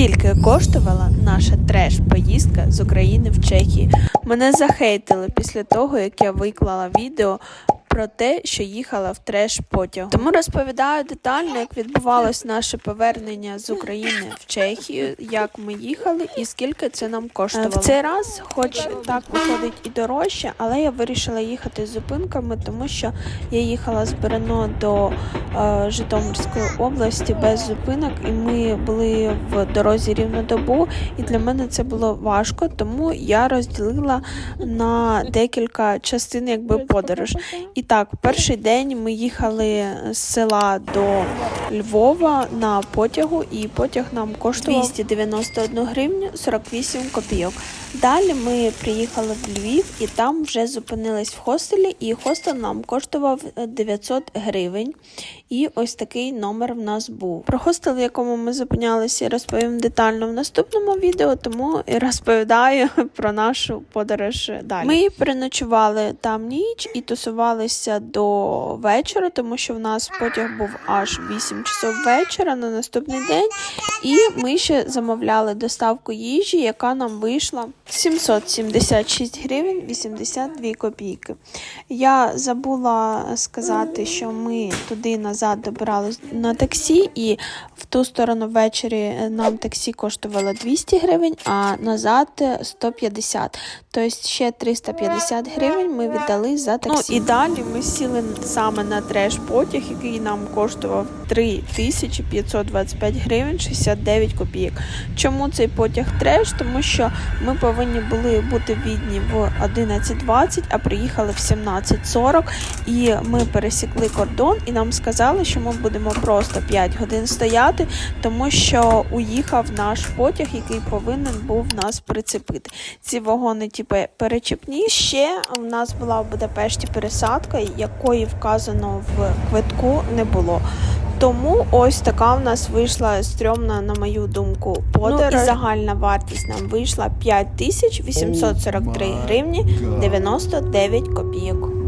Скільки коштувала наша треш-поїздка з України в Чехії? Мене захейтили після того, як я виклала відео про те, що їхала в треш потяг. Тому розповідаю детально, як відбувалось наше повернення з України в Чехію, як ми їхали і скільки це нам коштувало. В цей раз, хоч так виходить і дорожче, але я вирішила їхати з зупинками, тому що я їхала з Брно до е, Житомирської області без зупинок, і ми були в дорозі рівно добу, і для мене це було важко, тому я розділила на декілька частин, якби подорож. І так, перший день ми їхали з села до Львова на потягу, і потяг нам коштував 291 гривню 48 копійок. Далі ми приїхали в Львів і там вже зупинились в хостелі, і хостел нам коштував е, 900 гривень. І ось такий номер в нас був. Про хостел, в якому ми зупинялися, розповім детально в наступному відео, тому розповідаю про нашу подорож далі. Ми переночували там ніч і тусувалися до вечора, тому що в нас потяг був аж 8 часов вечора на наступний день. І ми ще замовляли доставку їжі, яка нам вийшла 776 гривень 82 копійки. Я забула сказати, що ми туди назад добирались на таксі, і в ту сторону ввечері нам таксі коштувало 200 гривень, а назад 150. Тобто ще 350 гривень ми віддали за таксі. Ну і далі ми сіли саме на треш потяг, який нам коштував 3525 гривень 69 копійок. Чому цей потяг треш? Тому що ми повинні були бути в Відні в 11.20, а приїхали в 17.40, і ми пересікли кордон, і нам сказали, що ми будемо просто 5 годин стояти, тому що уїхав наш потяг, який повинен був нас прицепити. Ці вагони, типу, перечіпні. Ще в нас була в Будапешті пересадка, якої вказано в квитку не було. Тому ось така в нас вийшла стрьомна, на мою думку, подорож. Ну, і загальна вартість нам вийшла 5843 гривні 99 копійок.